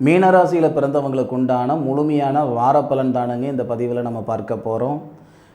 மீனராசியில் பிறந்தவங்களுக்கு உண்டான முழுமையான வாரப்பலன் தானுங்க இந்த பதிவில் நம்ம பார்க்க போகிறோம்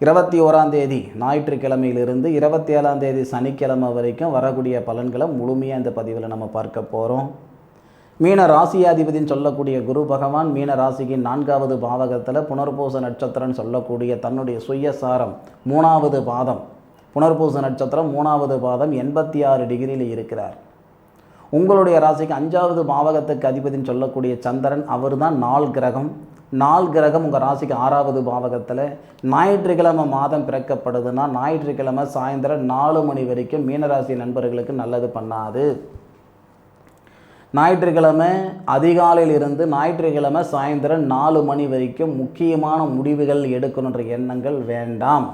இருபத்தி ஓராம் தேதி ஞாயிற்றுக்கிழமையிலிருந்து இருபத்தி ஏழாம் தேதி சனிக்கிழமை வரைக்கும் வரக்கூடிய பலன்களை முழுமையாக இந்த பதிவில் நம்ம பார்க்க போகிறோம் மீன ராசியாதிபதினு சொல்லக்கூடிய குரு பகவான் மீன ராசிக்கு நான்காவது பாவகத்தில் புனர்பூச நட்சத்திரம்னு சொல்லக்கூடிய தன்னுடைய சுயசாரம் மூணாவது பாதம். புனர்பூச நட்சத்திரம் மூணாவது பாதம் எண்பத்தி ஆறு டிகிரியில் இருக்கிறார். உங்களுடைய ராசிக்கு அஞ்சாவது பாவகத்துக்கு அதிபதின்னு சொல்லக்கூடிய சந்திரன் அவர் தான் நாள் கிரகம். நாள் கிரகம் உங்கள் ராசிக்கு ஆறாவது பாவகத்தில். ஞாயிற்றுக்கிழமை மாதம் பிறக்கப்படுதுன்னா ஞாயிற்றுக்கிழமை சாயந்தரம் நாலு மணி வரைக்கும் மீனராசி நண்பர்களுக்கு நல்லது பண்ணாது. ஞாயிற்றுக்கிழமை அதிகாலையில் இருந்து ஞாயிற்றுக்கிழமை சாயந்தரம் நாலு மணி வரைக்கும் முக்கியமான முடிவுகள் எடுக்கணுன்ற எண்ணங்கள் வேண்டாம்.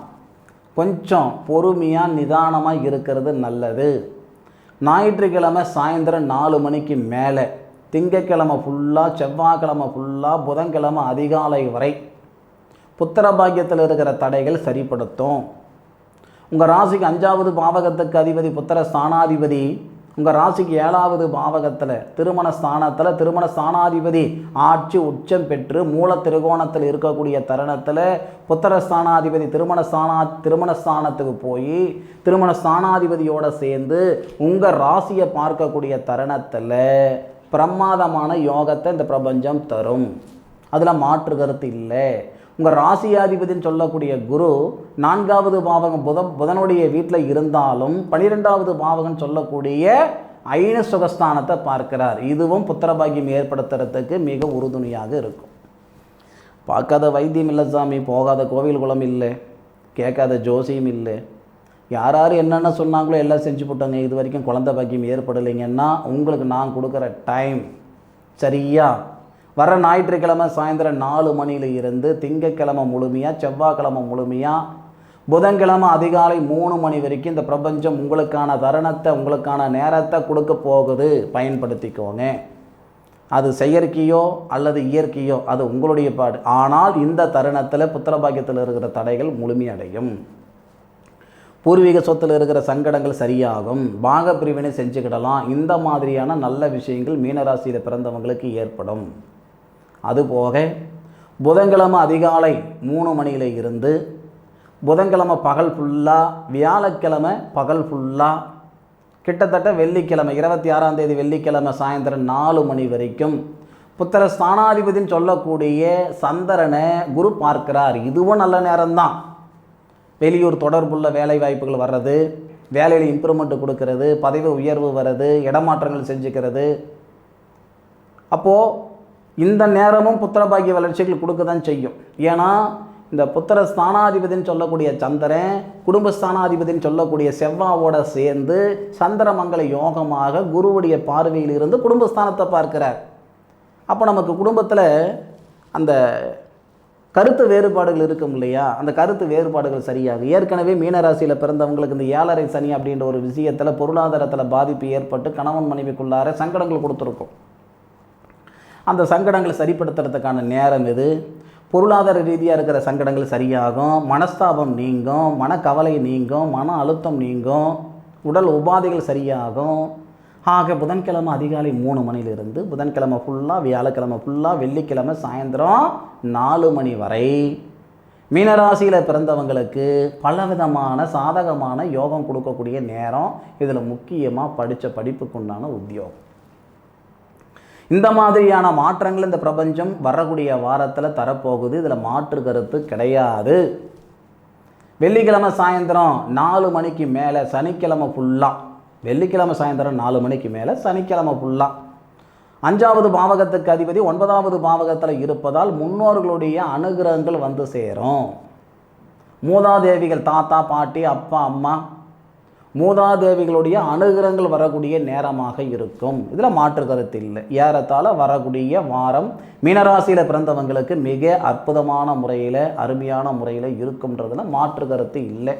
கொஞ்சம் பொறுமையாக நிதானமாக இருக்கிறது நல்லது. ஞாயிற்றுக்கிழமை சாயந்தரம் நாலு மணிக்கு மேலே திங்கக்கிழமை ஃபுல்லாக செவ்வாய்க்கிழமை ஃபுல்லாக புதன்கிழமை அதிகாலை வரை புத்திர பாக்கியத்தில் இருக்கிற தடைகள் சரிப்படுத்தும். உங்கள் ராசிக்கு அஞ்சாவது பாவகத்துக்கு அதிபதி புத்திர ஸ்தானாதிபதி உங்கள் ராசிக்கு ஏழாவது பாவகத்தில் திருமண ஸ்தானத்தில் திருமண ஸ்தானாதிபதி ஆட்சி உச்சம் பெற்று மூல திருகோணத்தில் இருக்கக்கூடிய தருணத்தில் புத்திர ஸ்தானாதிபதி திருமண ஸ்தானா திருமண ஸ்தானத்துக்கு போய் திருமண ஸ்தானாதிபதியோடு சேர்ந்து உங்கள் ராசியை பார்க்கக்கூடிய தருணத்தில் பிரமாதமான யோகத்தை இந்த பிரபஞ்சம் தரும். அதில் மாற்று கருத்து இல்லை. உங்கள் ராசியாதிபதினு சொல்லக்கூடிய குரு நான்காவது பாவகம் புத புதனுடைய வீட்டில் இருந்தாலும் பனிரெண்டாவது பாவகம் சொல்லக்கூடிய ஐன சுகஸ்தானத்தை பார்க்கிறார். இதுவும் புத்திரபாகியம் ஏற்படுத்துறதுக்கு மிக உறுதுணையாக இருக்கும். பார்க்காத வைத்தியம் இல்லை சாமி போகாத கோவில் குளம் இல்லை கேட்காத ஜோசியம் இல்லை. யார் யார் என்னென்ன சொன்னாங்களோ எல்லாம் செஞ்சு போட்டாங்க. இது வரைக்கும் குழந்தை பாக்கியம் ஏற்படலைங்கன்னா உங்களுக்கு நான் கொடுக்குற டைம் சரியா? வர ஞாயிற்றுக்கிழமை சாயந்தரம் நாலு மணியில் இருந்து திங்கக்கிழமை முழுமையாக செவ்வாய்க்கிழமை முழுமையாக புதன்கிழமை அதிகாலை மூணு மணி வரைக்கும் இந்த பிரபஞ்சம் உங்களுக்கான தருணத்தை உங்களுக்கான நேரத்தை கொடுக்க போகுது. பயன்படுத்திக்கோங்க. அது செயற்கையோ அல்லது இயற்கையோ அது உங்களுடைய பாடு. ஆனால் இந்த தருணத்தில் புத்திரபாக்கியத்தில் இருக்கிற தடைகள் முழுமையடையும். பூர்வீக சொத்தில் இருக்கிற சங்கடங்கள் சரியாகும். பாக பிரிவினை செஞ்சுக்கிடலாம். இந்த மாதிரியான நல்ல விஷயங்கள் மீனராசியில் பிறந்தவங்களுக்கு ஏற்படும். அதுபோக புதன்கிழமை அதிகாலை மூணு மணியில் இருந்து புதன்கிழமை பகல் ஃபுல்லாக வியாழக்கிழமை பகல் ஃபுல்லாக கிட்டத்தட்ட வெள்ளிக்கிழமை இருபத்தி ஆறாம் தேதி வெள்ளிக்கிழமை சாயந்தரம் நாலு மணி வரைக்கும் புத்திர ஸ்தானாதிபதின்னு சொல்லக்கூடிய சந்திரனை குரு பார்க்கிறார். இதுவும் நல்ல நேரம்தான். வெளியூர் தொடர்புள்ள வேலை வாய்ப்புகள் வர்றது வேலையில் இம்ப்ரூவ்மெண்ட் கொடுக்கறது பதவி உயர்வு வர்றது இடமாற்றங்கள் செஞ்சுக்கிறது. அப்போது இந்த நேரமும் புத்திரபாகிய வளர்ச்சிகள் கொடுக்க தான் செய்யும். ஏன்னா இந்த புத்திர ஸ்தானாதிபதின்னு சொல்லக்கூடிய சந்திரன் குடும்ப ஸ்தானாதிபதின்னு சொல்லக்கூடிய செவ்வாவோட சேர்ந்து சந்திரமங்கல யோகமாக குருவுடைய பார்வையில் இருந்து குடும்பஸ்தானத்தை பார்க்கிறார். அப்போ நமக்கு குடும்பத்தில் அந்த கருத்து வேறுபாடுகள் இருக்கும் இல்லையா? அந்த கருத்து வேறுபாடுகள் சரியாக ஏற்கனவே மீனராசியில் பிறந்தவங்களுக்கு இந்த ஏழரை சனி அப்படின்ற ஒரு விஷயத்தில் பொருளாதாரத்தில் பாதிப்பு ஏற்பட்டு கணவன் மனைவிக்குள்ளார சங்கடங்கள் கொடுத்துருக்கும். அந்த சங்கடங்களை சரிப்படுத்துறதுக்கான நேரம் இது பொருளாதார ரீதியாக இருக்கிற சங்கடங்கள் சரியாகும் மனஸ்தாபம் நீங்கும் மனக்கவலை நீங்கும் மன அழுத்தம் நீங்கும் உடல் உபாதைகள் சரியாகும். ஆக புதன்கிழமை அதிகாலை மூணு மணிலிருந்து புதன்கிழமை ஃபுல்லாக வியாழக்கிழமை ஃபுல்லாக வெள்ளிக்கிழமை சாயந்தரம் நாலு மணி வரை. மீனராசியில் பிறந்தவங்களுக்கு பலவிதமான சாதகமான யோகம் கொடுக்கக்கூடிய நேரம். இதில் முக்கியமாக படித்த படிப்புக்குண்டான உத்தியோகம். இந்த மாதிரியான மாற்றங்கள் இந்த பிரபஞ்சம் வரக்கூடிய வாரத்தில் தரப்போகுது. இதில் மாற்று கருத்து கிடையாது. வெள்ளிக்கிழமை சாயந்தரம் நாலு மணிக்கு மேலே சனிக்கிழமை ஃபுல்லாக வெள்ளிக்கிழமை சாயந்தரம் நாலு மணிக்கு மேலே சனிக்கிழமை ஃபுல்லாக அஞ்சாவது பாவகத்துக்கு அதிபதி ஒன்பதாவது பாவகத்தில் இருப்பதால் முன்னோர்களுடைய அனுகிரகங்கள் வந்து சேரும். மூதாதேவிகள் தாத்தா பாட்டி அப்பா அம்மா மூதாதேவிகளுடைய அனுகிரகங்கள் வரக்கூடிய நேரமாக இருக்கும். இதில் மாற்று கருத்து இல்லை. ஏறத்தால் வரக்கூடிய வாரம் மீனராசியில் பிறந்தவங்களுக்கு மிக அற்புதமான முறையில் அருமையான முறையில் இருக்கும்ன்றதுல மாற்று கருத்து இல்லை.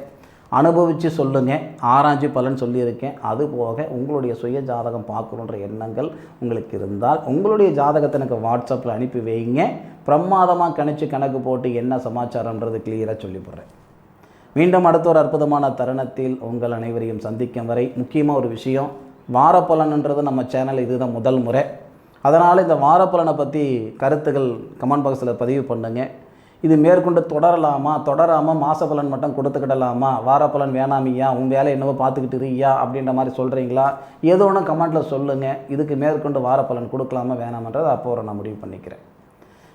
அனுபவித்து சொல்லுங்கள் ஆராய்ச்சி பலன் சொல்லியிருக்கேன். அது போக உங்களுடைய சுய ஜாதகம் பார்க்கணுன்ற எண்ணங்கள் உங்களுக்கு இருந்தால் உங்களுடைய ஜாதகத்தை எனக்கு வாட்ஸ்அப்பில் அனுப்பி வைங்க. பிரமாதமாக கணிச்சு கணக்கு போட்டு என்ன சமாச்சாரன்றது கிளியராக சொல்லிவிடுறேன் மீண்டும் அடுத்த ஒரு அற்புதமான தருணத்தில் உங்கள் அனைவரையும் சந்திக்கும் வரை முக்கியமாக ஒரு விஷயம் வாரப்பலன்ன்றது நம்ம சேனல் இதுதான் முதல் முறை. அதனால் இந்த வாரப்பலனை பற்றி கருத்துக்கள் கமெண்ட் பாக்ஸில் பதிவு பண்ணுங்க. இது மேற்கொண்டு தொடரலாமா? தொடராமல் மாசப்பலன் மட்டும் கொடுத்துக்கிடலாமா? வாரப்பலன் வேணாமியா? உன் வேலை என்னவோ பார்த்துக்கிட்டு இருக்கியா? அப்படின்ற மாதிரி சொல்கிறீங்களா ஏதோ ஒன்று கமெண்ட்டில் சொல்லுங்கள் இதுக்கு மேற்கொண்டு வாரப்பலன் கொடுக்கலாமா வேணாமன்றது அப்போ ஒரு நான் முடிவு பண்ணிக்கிறேன்.